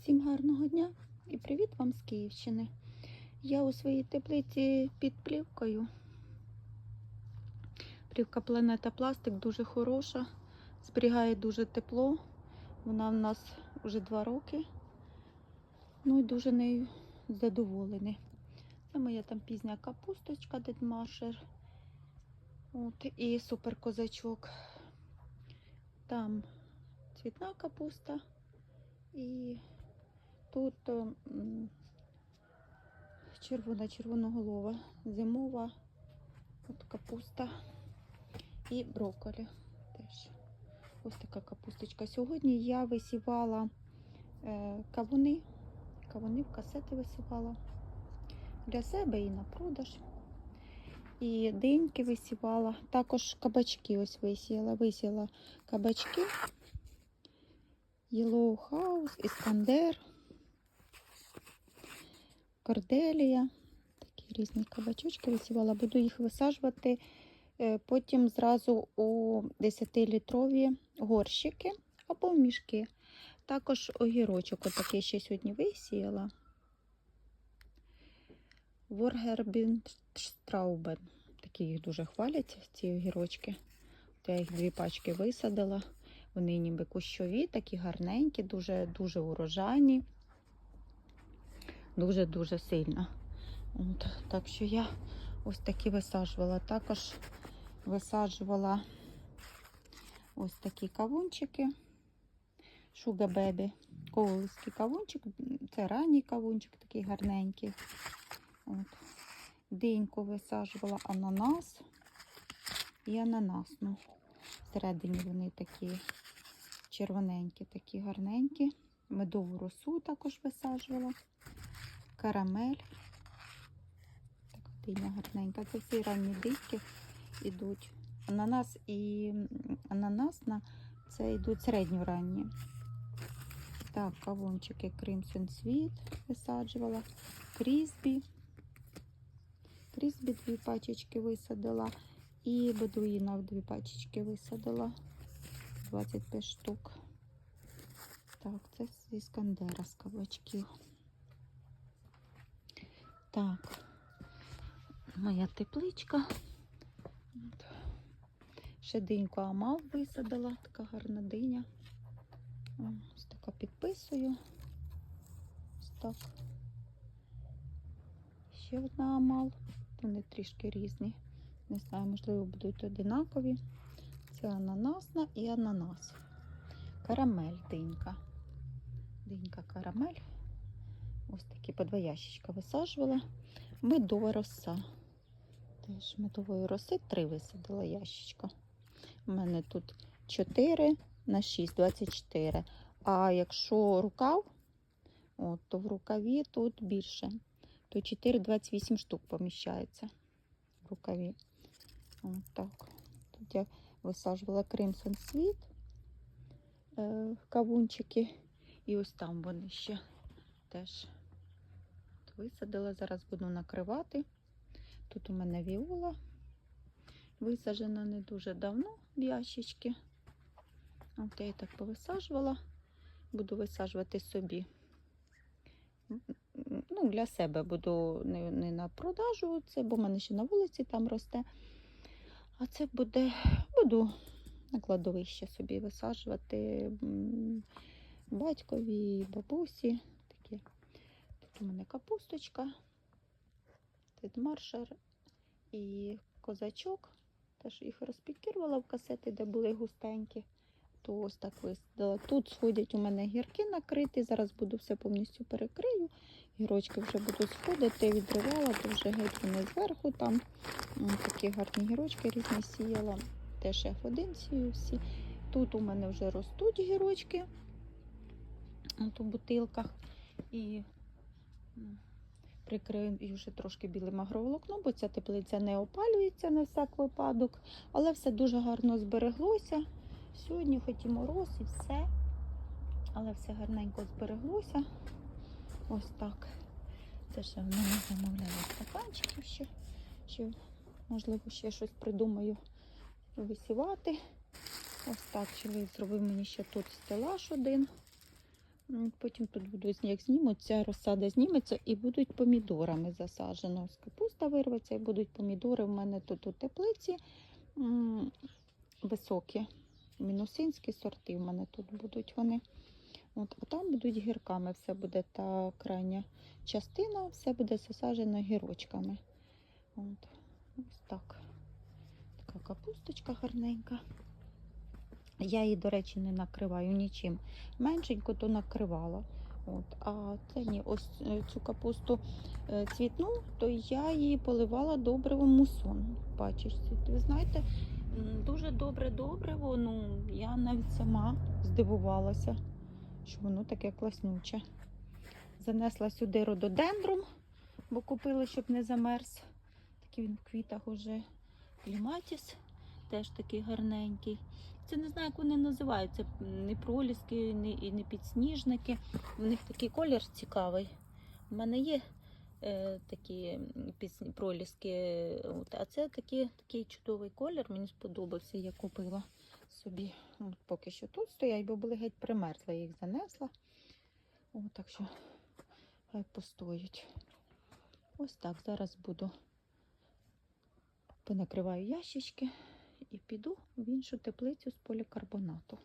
Всім гарного дня і привіт вам з Київщини. Я у своїй теплиці під плівкою. Плівка Планета Пластик дуже хороша, зберігає дуже тепло. Вона в нас вже два роки. Ну і дуже нею задоволені. Це моя там пізня капусточка, дедмашер. От, і суперкозачок. Там цвітна капуста. І тут червона червоноголова, зимова от капуста і брокколі теж. Ось така капусточка. Сьогодні я висівала е, кавуни. Кавуни в касети висівала для себе і на продаж. І деньки висівала. Також кабачки ось висіяла. Висіяла кабачки. Yellow House, Іскандер, Корделія. Такі різні кабачочки висівала. Буду їх висаджувати е, потім зразу у 10-літрові горщики або в мішки. Також огірочок отакий ще сьогодні висіяла. Воргербінштраубен. Такі їх дуже хвалять, ці огірочки. От я їх дві пачки висадила. Вони ніби кущові, такі гарненькі, дуже дуже урожайні, дуже-дуже сильно. От, так що я ось такі висаджувала. Також висаджувала ось такі кавунчики. Шуга Бебі. Ковальський кавунчик. Це ранній кавунчик, такий гарненький. От. Деньку висаджувала ананас і ананас. Ну, Всередині вони такі червоненькі, такі гарненькі. Медову росу також висаджувала. Карамель. Така диня гарненька. Це всі ранні дитки йдуть. Ананас і ананасна це йдуть середньоранні. Так, кавунчики Crimson Sweet висаджувала. Крізбі. Крізбі дві пачечки висадила. І бедуїнок дві пачечки висадила. 25 штук. Так, це з іскандера з кабачків. Так, моя тепличка. Ще диньку амал висадила, така гарна диня. Ось така підписую. Ось так. Ще одна амал. Вони трішки різні. Не знаю, можливо, будуть одинакові. Це ананасна і ананас. Карамель динька. Динька карамель. Ось такі по два ящичка висаджувала. Медова роса. Теж медової роси три висадила ящичка. У мене тут 4 на 6, 24. А якщо рукав, от, то в рукаві тут більше. То 4, 28 штук поміщається в рукаві. От так. Тут я висаджувала Crimson Sweet е, кавунчики. І ось там вони ще теж висадила. Зараз буду накривати. Тут у мене віола висаджена не дуже давно в ящички. От я її так повисаджувала. Буду висаджувати собі. Ну, для себе буду не, не на продажу, це, бо в мене ще на вулиці там росте. А це буде, буду на кладовище собі висаджувати батькові, бабусі. У мене капусточка, тедмаршер і козачок. Теж їх розпікірувала в касети, де були густенькі. То ось так висадила. Тут сходять у мене гірки накриті. Зараз буду все повністю перекрию. Гірочки вже будуть сходити, відривала, то вже геть вони зверху там. Такі гарні гірочки різні сіяла. Теж F1 сію всі. Тут у мене вже ростуть гірочки от у бутилках. І прикрию вже трошки білим агроволокном, бо ця теплиця не опалюється на всяк випадок, але все дуже гарно збереглося. Сьогодні хоч і мороз, і все, але все гарненько збереглося. Ось так. Це ще в мене замовляють стаканчиків ще. ще. Можливо, ще щось придумаю висівати. Ось так чоловік зробив мені ще тут стелаж один. Потім тут будуть, як знімуться, розсада зніметься і будуть помідорами засаджено. З капуста вирветься і будуть помідори. У мене тут у теплиці високі. Мінусинські сорти в мене тут будуть вони. От, а там будуть гірками. Все буде та крайня частина, все буде засаджено гірочками. От, ось так. Така капусточка гарненька. Я її, до речі, не накриваю нічим. Меншенько то накривала. От, а це ні, ось е, цю капусту е, цвітну, то я її поливала добривом мусон. Бачиш, ви знаєте, дуже добре добриво. Ну, я навіть сама здивувалася, що воно таке класнюче. Занесла сюди рододендрум, бо купила, щоб не замерз. Такий він в квітах уже кліматіс, теж такий гарненький. Це не знаю, як вони називаються. Не проліски, не, і не підсніжники. У них такий колір цікавий. У мене є е, такі проліски, от, а це такі, такий чудовий колір, мені сподобався, я купила собі. От, поки що тут стоять, бо були геть примерзла, я їх занесла. О, так що хай постоять. Ось так, зараз буду понакриваю ящички і піду в іншу теплицю з полікарбонату.